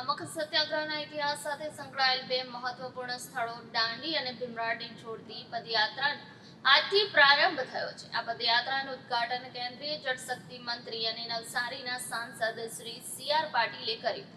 નમક સત્યાગ્રહના ઇતિહાસ સાથે સંકળાયેલ બે મહત્વપૂર્ણ સ્થળો દાંડી અને ભીમરાડને જોડતી પદયાત્રાનો આજથી પ્રારંભ થયો છે. આ પદયાત્રાનું ઉદ્ઘાટન કેન્દ્રીય જળશક્તિ મંત્રી અને નવસારીના સાંસદ શ્રી સી આર પાટીલે કર્યું.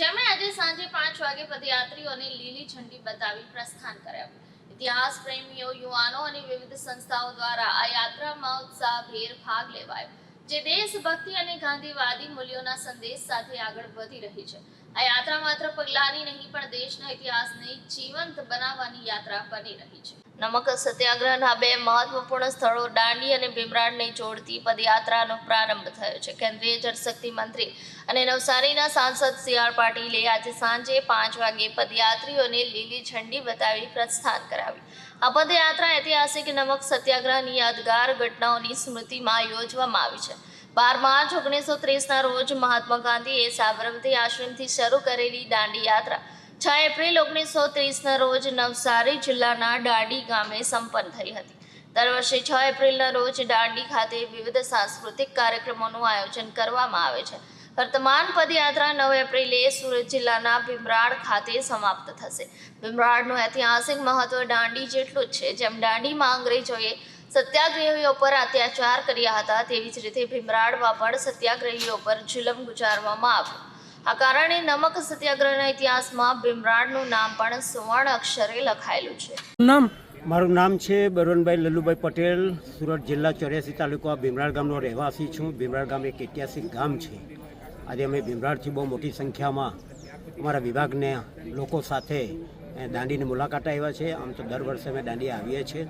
જેમણે આજે સાંજે પાંચ વાગે પદયાત્રીઓને લીલી ઝંડી બતાવી પ્રસ્થાન કરાવ્યું. ઇતિહાસ પ્રેમીઓ, યુવાનો અને વિવિધ સંસ્થાઓ દ્વારા આ યાત્રામાં ઉત્સાહભેર ભાગ લેવાયો, જે દેશભક્તિ અને ગાંધીવાદી મૂલ્યોના સંદેશ સાથે આગળ વધી રહી છે. આ યાત્રા માત્ર પગલાની નહીં, પણ દેશના ઇતિહાસને જીવંત બનાવવાની યાત્રા બની રહી છે. નમક સત્યાગ્રહના બે મહત્વપૂર્ણ સ્થળો દાંડી અને ભીમરાડને જોડતી પદયાત્રાનો પ્રારંભ થયો છે. કેન્દ્રીય જળશક્તિ મંત્રી અને નવસારીના સાંસદ સી આર પાટીલે આજે સાંજે પાંચ વાગે પદયાત્રીઓને લીલી ઝંડી બતાવી પ્રસ્થાન કરાવ્યું. આ પદયાત્રા ઐતિહાસિક નમક, સત્યાગ્રહની યાદગાર ઘટનાઓની સ્મૃતિમાં યોજવામાં આવી છે. બાર માર્ચ ઓગણીસો ત્રીસના રોજ મહાત્મા ગાંધીએ સાબરમતી આશ્રમથી શરૂ કરેલી દાંડી યાત્રા છ એપ્રિલ ઓગણીસો ત્રીસના રોજ નવસારી જિલ્લાના દાંડી ગામે સંપન્ન થઈ હતી. દર વર્ષે છ એપ્રિલના રોજ દાંડી ખાતે વિવિધ સાંસ્કૃતિક કાર્યક્રમોનું આયોજન કરવામાં આવે છે. વર્તમાન પદયાત્રા નવ એપ્રિલે સુરત જિલ્લાના ભીમરાડ ખાતે સમાપ્ત થશે. ભીમરાડનું ઐતિહાસિક મહત્વ દાંડી જેટલું જ છે જેમ દાંડીમાં અંગ્રેજોએ સત્યાગ્રહીઓ પર અત્યાચાર કર્યા હતા તેવી જ રીતે ભીમરાડમાં પણ સત્યાગ્રહીઓ પર જુલમ ગુજારવામાં આવ્યો. આ કારણે નમક સત્યાગ્રહના ઇતિહાસમાં ભીમરાડનું નામ પણ સુવર્ણ અક્ષરે લખાયેલું છે. નામ? મારું નામ છે બરવનભાઈ લલ્લુભાઈ પટેલ, સુરત જિલ્લા ચોર્યાસી તાલુકા ભીમરાડ ગામનો રહેવાસી છું. ભીમરાડ ગામ એક ઐતિહાસિક ગામ છે. આજે અમે ભીમરાડથી બહુ મોટી સંખ્યામાં અમારા વિભાગને લોકો સાથે દાંડીની મુલાકાત આવ્યા છે. આમ તો દર વર્ષે અમે દાંડી આવીએ છીએ.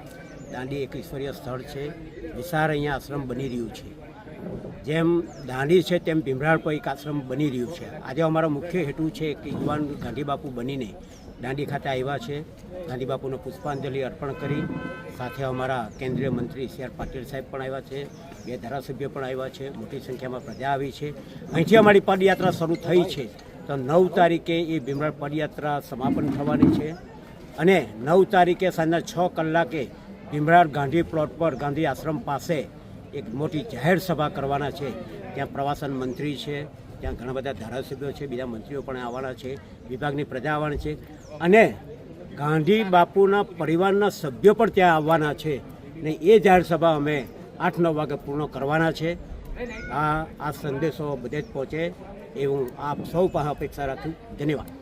દાંડી એક ઈશ્વરીય સ્થળ છે. વિશાળ અહીંયા આશ્રમ બની રહ્યું છે. જેમ દાંડી છે, તેમ ભીમરાળ પર એક આશ્રમ બની રહ્યું છે. આજે અમારો મુખ્ય હેતુ છે કે યુવાન ગાંધી બાપુ બનીને દાંડી ખાતે આવ્યા છે. ગાંધી બાપુને પુષ્પાંજલિ અર્પણ કરી. સાથે અમારા કેન્દ્રીય મંત્રી સી આર પાટીલ સાહેબ પણ આવ્યા છે. બે ધારાસભ્ય પણ આવ્યા છે. મોટી સંખ્યામાં પ્રજા આવી છે. અહીંથી અમારી પદયાત્રા શરૂ થઈ છે. તો નવ તારીખે એ ભીમરાળ પદયાત્રા સમાપન થવાની છે. અને નવ તારીખે સાંજના છ કલાકે ભીમરાળ ગાંધી પ્લોટ પર ગાંધી આશ્રમ પાસે એક મોટી જાહેર સભા કરવાના છે. ત્યાં પ્રવાસન મંત્રી છે, ત્યાં ઘણા બધા ધારાસભ્યો છે, બીજા મંત્રીઓ પણ આવવાના છે, વિભાગની પ્રજા આવવાની છે. અને ગાંધી બાપુના પરિવારના સભ્યો પણ ત્યાં આવવાના છે. ને એ જાહેર સભા અમે આઠ નવ વાગે પૂર્ણ કરવાના છે. આ આ સંદેશો બધે જ પહોંચે એવું આપ સૌ પાસે અપેક્ષા રાખું. ધન્યવાદ.